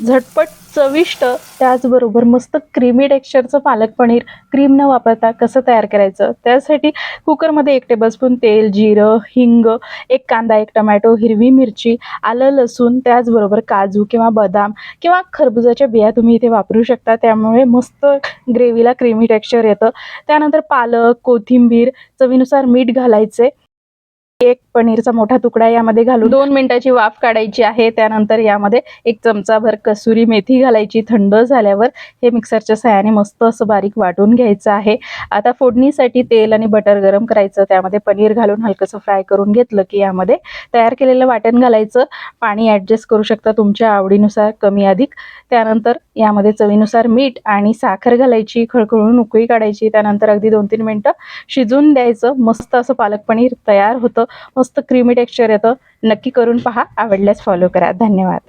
झटपट चविष्ट त्याचबरोबर मस्त क्रीमी टेक्स्चरचं पालक पनीर क्रीम न वापरता कसं तयार करायचं? त्यासाठी कुकरमध्ये एक टेबलस्पून तेल जिरं हिंग एक कांदा एक टमॅटो हिरवी मिरची आलं लसूण त्याचबरोबर काजू किंवा बदाम किंवा खरबुजाच्या बिया तुम्ही इथे वापरू शकता. त्यामुळे मस्त ग्रेव्हीला क्रीमी टेक्स्चर येतं. त्यानंतर पालक कोथिंबीर चवीनुसार मीठ घालायचे. एक पनीरचा मोठा तुकडा यामध्ये घालून दोन मिनिटाची वाफ काढायची आहे. त्यानंतर यामध्ये एक चमचाभर कसुरी मेथी घालायची. थंड झाल्यावर हे मिक्सरच्या सहाय्याने मस्त असं बारीक वाटून घ्यायचं आहे. आता फोडणीसाठी तेल आणि बटर गरम करायचं. त्यामध्ये पनीर घालून हलकंसं फ्राय करून घेतलं की यामध्ये तयार केलेलं वाटण घालायचं. पाणी ॲडजस्ट करू शकता तुमच्या आवडीनुसार कमी अधिक. त्यानंतर यामध्ये चवीनुसार मीठ आणि साखर घालायची. खळखळून उकळी काढायची. त्यानंतर अगदी दोन तीन मिनटं शिजून द्यायचं. मस्त असं पालक पनीर तयार होतं. मस्त क्रीमी टेक्स्चर येतं. नक्की करून पहा. आवडल्यास फॉलो करा. धन्यवाद.